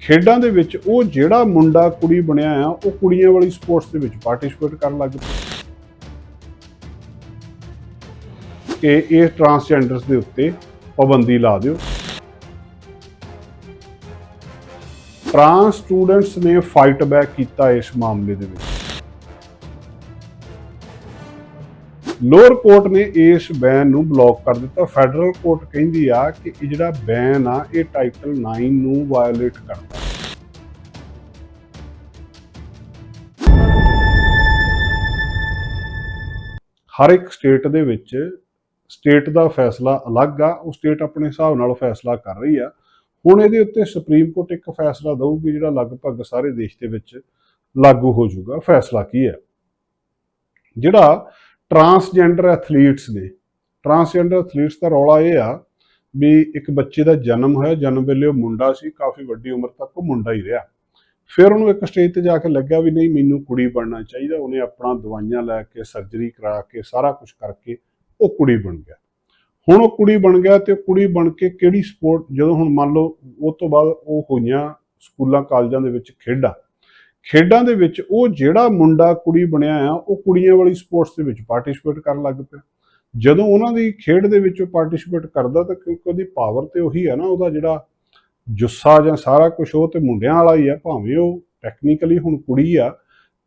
ਖੇਡਾਂ ਦੇ ਵਿੱਚ ਉਹ ਜਿਹੜਾ ਮੁੰਡਾ ਕੁੜੀ ਬਣਿਆ ਆ, ਉਹ ਕੁੜੀਆਂ ਵਾਲੀ ਸਪੋਰਟਸ ਦੇ ਵਿੱਚ ਪਾਰਟਿਸਿਪੇਟ ਕਰਨ ਲੱਗ ਪਿਆ। ਕਿ ਇਹ ਟਰਾਂਸਜੈਂਡਰਸ ਦੇ ਉੱਤੇ ਪਾਬੰਦੀ ਲਾ ਦਿਓ। ਟਰਾਂਸ ਸਟੂਡੈਂਟਸ ਨੇ ਫਾਈਟ ਬੈਕ ਕੀਤਾ ਇਸ ਮਾਮਲੇ ਦੇ ਵਿੱਚ। ਲੋਅਰ ਕੋਰਟ ਨੇ ਇਸ ਬੈਨ ਨੂੰ ਬਲੌਕ ਕਰ ਦਿੱਤਾ। ਫੈਡਰਲ ਕੋਰਟ ਕਹਿੰਦੀ ਆ ਕਿ ਇਹ ਜਿਹੜਾ ਬੈਨ ਆ, ਇਹ ਟਾਈਟਲ 9 ਨੂੰ ਵਾਇਓਲੇਟ ਕਰਦਾ। ਹਰ ਇੱਕ ਸਟੇਟ ਦੇ ਵਿੱਚ ਸਟੇਟ ਦਾ ਫੈਸਲਾ ਅਲੱਗ ਆ, ਉਹ ਸਟੇਟ ਆਪਣੇ ਹਿਸਾਬ ਨਾਲ ਫੈਸਲਾ ਕਰ ਰਹੀ ਆ। ਹੁਣ ਇਹਦੇ ਉੱਤੇ ਸੁਪਰੀਮ ਕੋਰਟ ਇੱਕ ਫੈਸਲਾ ਦਊਗੀ ਜਿਹੜਾ ਲਗਭਗ ਸਾਰੇ ਦੇਸ਼ ਦੇ ਵਿੱਚ ਲਾਗੂ ਹੋ ਜਾਊਗਾ। ਫੈਸਲਾ ਕੀ ਹੈ ਜਿਹੜਾ ਟਰਾਂਸਜੈਂਡਰ ਐਥਲੀਟਸ ਨੇ। ਟਰਾਂਸਜੈਂਡਰ ਐਥਲੀਟਸ ਦਾ ਰੌਲਾ ਇਹ ਆ ਵੀ ਇੱਕ ਬੱਚੇ ਦਾ ਜਨਮ ਹੋਇਆ, ਜਨਮ ਵੇਲੇ ਉਹ ਮੁੰਡਾ ਸੀ, ਕਾਫੀ ਵੱਡੀ ਉਮਰ ਤੱਕ ਉਹ ਮੁੰਡਾ ਹੀ ਰਿਹਾ। ਫਿਰ ਉਹਨੂੰ ਇੱਕ ਸਟੇਜ ਤੇ ਜਾ ਕੇ ਲੱਗਾ ਵੀ ਨਹੀਂ, ਮੈਨੂੰ ਕੁੜੀ ਬਣਨਾ ਚਾਹੀਦਾ। ਉਹਨੇ ਆਪਣਾ ਦਵਾਈਆਂ ਲੈ ਕੇ ਸਰਜਰੀ ਕਰਾ ਕੇ, ਸਾਰਾ ਕੁਝ ਕਰਕੇ ਉਹ ਕੁੜੀ ਬਣ ਗਿਆ। ਹੁਣ ਉਹ ਕੁੜੀ ਬਣ ਗਿਆ ਤੇ ਉਹ ਕੁੜੀ ਬਣ ਕੇ ਕਿਹੜੀ ਸਪੋਰਟ ਜਦੋਂ ਹੁਣ ਮੰਨ ਲਓ ਉਹ ਤੋਂ ਬਾਅਦ ਉਹ ਹੋਈਆਂ ਸਕੂਲਾਂ, ਕਾਲਜਾਂ ਦੇ ਵਿੱਚ ਖੇਡਾਂ ਖੇਡਾਂ ਦੇ ਵਿੱਚ ਉਹ ਜਿਹੜਾ ਮੁੰਡਾ ਕੁੜੀ ਬਣਿਆ ਆ, ਉਹ ਕੁੜੀਆਂ ਵਾਲੀ ਸਪੋਰਟਸ ਦੇ ਵਿੱਚ ਪਾਰਟਿਸਿਪੇਟ ਕਰਨ ਲੱਗ ਪਿਆ। ਜਦੋਂ ਉਹਨਾਂ ਦੀ ਖੇਡ ਦੇ ਵਿੱਚ ਉਹ ਪਾਰਟਿਸਿਪੇਟ ਕਰਦਾ ਤਾਂ ਕਿਉਂਕਿ ਉਹਦੀ ਪਾਵਰ ਤੇ ਉਹੀ ਆ ਨਾ, ਉਹਦਾ ਜਿਹੜਾ ਜੁੱਸਾ ਜਾਂ ਸਾਰਾ ਕੁਝ ਉਹ ਤੇ ਮੁੰਡਿਆਂ ਵਾਲਾ ਹੀ ਆ, ਭਾਵੇਂ ਉਹ ਟੈਕਨੀਕਲੀ ਹੁਣ ਕੁੜੀ ਆ।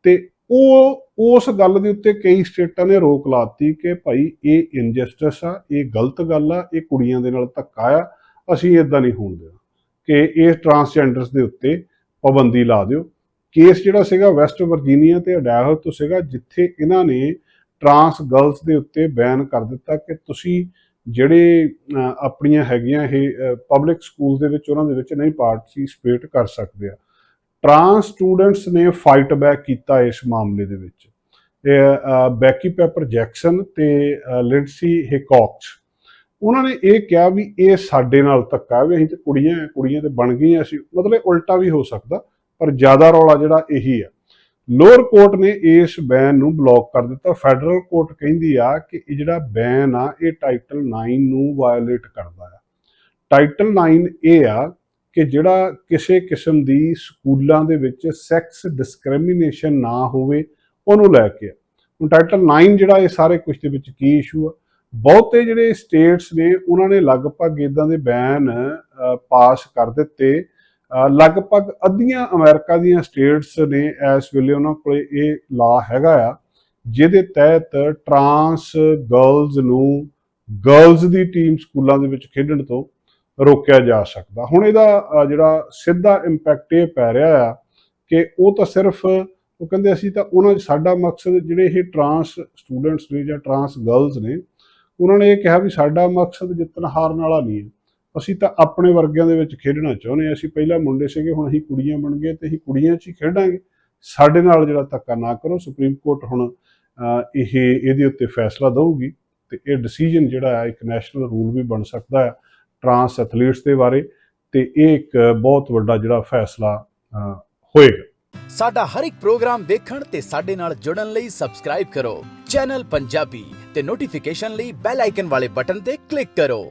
ਤੇ ਉਹ ਉਸ ਗੱਲ ਦੇ ਉੱਤੇ ਕਈ ਸਟੇਟਾਂ ਨੇ ਰੋਕ ਲਾਤੀ ਕਿ ਭਾਈ ਇਹ ਇਨਜਸਟਿਸ ਆ, ਇਹ ਗਲਤ ਗੱਲ ਆ, ਇਹ ਕੁੜੀਆਂ ਦੇ ਨਾਲ ਧੱਕਾ ਆ, ਅਸੀਂ ਇਦਾਂ ਨਹੀਂ ਹੋਣ ਦੇਣਾ। ਕਿ ਇਹ ਟਰਾਂਸਜੈਂਡਰਸ ਦੇ ਉੱਤੇ ਪਾਬੰਦੀ ਲਾ ਦਿਓ। ਕੇਸ ਜਿਹੜਾ ਸੀਗਾ ਵੈਸਟ ਵਰਜੀਨੀਆ ਤੇ ਅਡਾਹੋ ਤੋਂ ਸੀਗਾ ਜਿੱਥੇ ਇਹਨਾਂ ਨੇ ਟਰਾਂਸ ਗਰਲਸ ਦੇ ਉੱਤੇ ਬੈਨ ਕਰ ਦਿੱਤਾ ਕਿ ਤੁਸੀਂ ਜਿਹੜੇ ਆਪਣੀਆਂ ਹੈਗੀਆਂ ਇਹ ਪਬਲਿਕ ਸਕੂਲ ਦੇ ਵਿੱਚ ਉਹਨਾਂ ਦੇ ਵਿੱਚ ਨਹੀਂ ਪਾਰਟਿਸਿਪੇਟ ਕਰ ਸਕਦੇ ਆ। ਟਰਾਂਸ ਸਟੂਡੈਂਟਸ ਨੇ ਫਾਈਟ ਬੈਕ ਕੀਤਾ ਇਸ ਮਾਮਲੇ ਦੇ ਵਿੱਚ। ਬੈਕੀ ਪੈਪਰ ਜੈਕਸਨ ਤੇ ਅਹ, ਲਿੰਡਸੀ ਹਿਕੌਕਸ ਉਹਨਾਂ ਨੇ ਇਹ ਕਿਹਾ ਵੀ ਇਹ ਸਾਡੇ ਨਾਲ ਧੱਕਾ ਵੀ ਅਸੀਂ ਤੇ ਕੁੜੀਆਂ ਕੁੜੀਆਂ ਤੇ ਬਣ ਗਈਆਂ ਅਸੀਂ। ਮਤਲਬ ਉਲਟਾ ਵੀ ਹੋ ਸਕਦਾ। ਪਰ ਜ਼ਿਆਦਾ ਰੌਲਾ ਜਿਹੜਾ ਇਹੀ ਆ। ਲੋਅਰ ਕੋਰਟ ਨੇ ਇਸ ਬੈਨ ਨੂੰ ਬਲੌਕ ਕਰ ਦਿੱਤਾ। ਫੈਡਰਲ ਕੋਰਟ ਕਹਿੰਦੀ ਆ ਕਿ ਇਹ ਜਿਹੜਾ ਬੈਨ ਆ, ਇਹ ਟਾਈਟਲ 9 ਨੂੰ ਵਾਇਓਲੇਟ ਕਰਦਾ ਆ। ਟਾਈਟਲ 9 ਇਹ ਆ ਕਿ ਜਿਹੜਾ ਕਿਸੇ ਕਿਸਮ ਦੀ ਸਕੂਲਾਂ ਦੇ ਵਿੱਚ ਸੈਕਸ ਡਿਸਕ੍ਰਿਮੀਨੇਸ਼ਨ ਨਾ ਹੋਵੇ, ਉਹਨੂੰ ਲੈ ਕੇ ਆ। ਹੁਣ ਟਾਈਟਲ 9 ਜਿਹੜਾ ਇਹ ਸਾਰੇ ਕੁਝ ਦੇ ਵਿੱਚ ਕੀ ਇਸ਼ੂ ਆ? ਬਹੁਤੇ ਜਿਹੜੇ ਸਟੇਟਸ ਨੇ, ਉਹਨਾਂ ਨੇ ਲਗਭਗ ਇਦਾਂ ਦੇ ਬੈਨ ਪਾਸ ਕਰ ਦਿੱਤੇ। ਲਗਭਗ ਅੱਧੀਆਂ ਅਮਰੀਕਾ ਦੀਆਂ ਸਟੇਟਸ ਨੇ ਇਸ ਵੇਲੇ ਉਹਨਾਂ ਕੋਲੇ ਇਹ ਲਾ ਹੈਗਾ ਆ, ਜਿਹਦੇ ਤਹਿਤ ਟਰਾਂਸ ਗਰਲਜ਼ ਨੂੰ ਗਰਲਜ਼ ਦੀ ਟੀਮ ਸਕੂਲਾਂ ਦੇ ਵਿੱਚ ਖੇਡਣ ਤੋਂ ਰੋਕਿਆ ਜਾ ਸਕਦਾ। ਹੁਣ ਇਹਦਾ ਜਿਹੜਾ ਸਿੱਧਾ ਇੰਪੈਕਟ ਇਹ ਪੈ ਰਿਹਾ ਆ ਕਿ ਉਹ ਤਾਂ ਸਿਰਫ, ਉਹ ਕਹਿੰਦੇ ਅਸੀਂ ਤਾਂ ਉਹਨਾਂ, ਸਾਡਾ ਮਕਸਦ ਜਿਹੜੇ ਇਹ ਟਰਾਂਸ ਸਟੂਡੈਂਟਸ ਨੇ ਜਾਂ ਟਰਾਂਸ ਗਰਲਜ਼ ਨੇ, ਉਹਨਾਂ ਨੇ ਇਹ ਕਿਹਾ ਵੀ ਸਾਡਾ ਮਕਸਦ ਜਿੱਤਣ ਹਾਰਨ ਵਾਲਾ ਨਹੀਂ ਹੈ। ਅਸੀਂ ਤਾਂ ਆਪਣੇ ਵਰਗਿਆਂ ਦੇ ਵਿੱਚ ਖੇਡਣਾ ਚਾਹੁੰਦੇ ਹਾਂ। ਅਸੀਂ ਪਹਿਲਾਂ ਮੁੰਡੇ ਸੀਗੇ, ਹੁਣ ਅਸੀਂ ਕੁੜੀਆਂ ਬਣ ਗਏ ਤੇ ਅਸੀਂ ਕੁੜੀਆਂ 'ਚ ਹੀ ਖੇਡਾਂਗੇ। ਸਾਡੇ ਨਾਲ ਜਿਹੜਾ ਧੱਕਾ ਨਾ ਕਰੋ ਸੁਪਰੀਮ ਕੋਰਟ ਹੁਣ ਇਹ, ਇਹਦੇ ਉੱਤੇ ਫੈਸਲਾ ਦਊਗੀ ਤੇ ਇਹ ਡਿਸੀਜਨ ਜਿਹੜਾ ਹੈ ਇੱਕ ਨੈਸ਼ਨਲ ਰੂਲ ਵੀ ਬਣ ਸਕਦਾ ਹੈ ਟਰਾਂਸ ਐਥਲੀਟਸ ਦੇ ਬਾਰੇ ਤੇ ਇਹ ਇੱਕ ਬਹੁਤ ਵੱਡਾ ਜਿਹੜਾ ਫੈਸਲਾ ਹੋਏਗਾ। ਸਾਡਾ ਹਰ ਇੱਕ ਪ੍ਰੋਗਰਾਮ ਦੇਖਣ ਤੇ ਸਾਡੇ ਨਾਲ ਜੁੜਨ ਲਈ ਸਬਸਕ੍ਰਾਈਬ ਕਰੋ। ਚੈਨਲ ਪੰਜਾਬੀ ਤੇ ਨੋਟੀਫਿਕੇਸ਼ਨ ਲਈ ਬੈਲ ਆਈਕਨ ਵਾਲੇ ਬਟਨ ਤੇ ਕਲਿੱਕ ਕਰੋ।